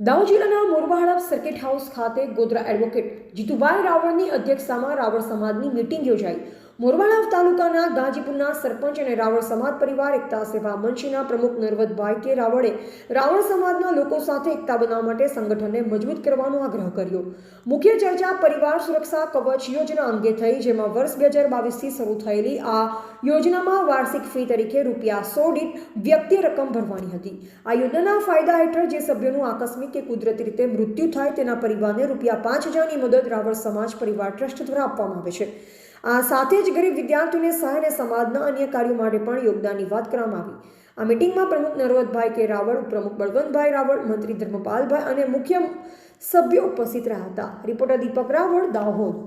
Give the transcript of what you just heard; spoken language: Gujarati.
દાહોદ જિલ્લાના મોરવાડા સર્કિટ હાઉસ ખાતે ગોધરા એડવોકેટ જીતુભાઈ રાવળની અધ્યક્ષતામાં રાવળ સમાજની મીટિંગ યોજાઈ. મોરવાડા તાલુકાના ગાજીપુરના સરપંચ અને રાવળ સમાજ પરિવાર એકતા સેવા મંચના પ્રમુખ નરવતભાઈ કે રાવળે રાવળ સમાજના લોકો સાથે એકતા બનાવવા માટે સંગઠનને મજબૂત કરવાનો આગ્રહ કર્યો. મુખ્ય ચર્ચા પરિવાર સુરક્ષા કવચ યોજના અંગે થઈ, જેમાં વર્ષ બે હજાર બાવીસથી શરૂ થયેલી આ યોજનામાં વાર્ષિક ફી તરીકે રૂપિયા સો દીઠ વ્યક્તિ રકમ ભરવાની હતી. આ યોજનાના ફાયદા હેઠળ જે સભ્યોનું આકસ્મિક કે કુદરતી રીતે મૃત્યુ થાય, તેના પરિવારને રૂપિયા પાંચ હજારની મદદ રાવળ સમાજ પરિવાર ટ્રસ્ટ દ્વારા આપવામાં આવે છે. આ સાથે જ ગરીબ વિદ્યાર્થીઓને સહાય અને સમાજના અન્ય કાર્યો માટે પણ યોગદાનની વાત કરવામાં આવી. આ મિટિંગમાં પ્રમુખ નરવતભાઈ કે રાવળ ઉપપ્રમુખ બળવંતભાઈ રાવળ, મંત્રી ધર્મપાલભાઈ અને મુખ્ય સભ્યો ઉપસ્થિત રહ્યા હતા. રિપોર્ટર દીપક રાવળ, દાહોદ.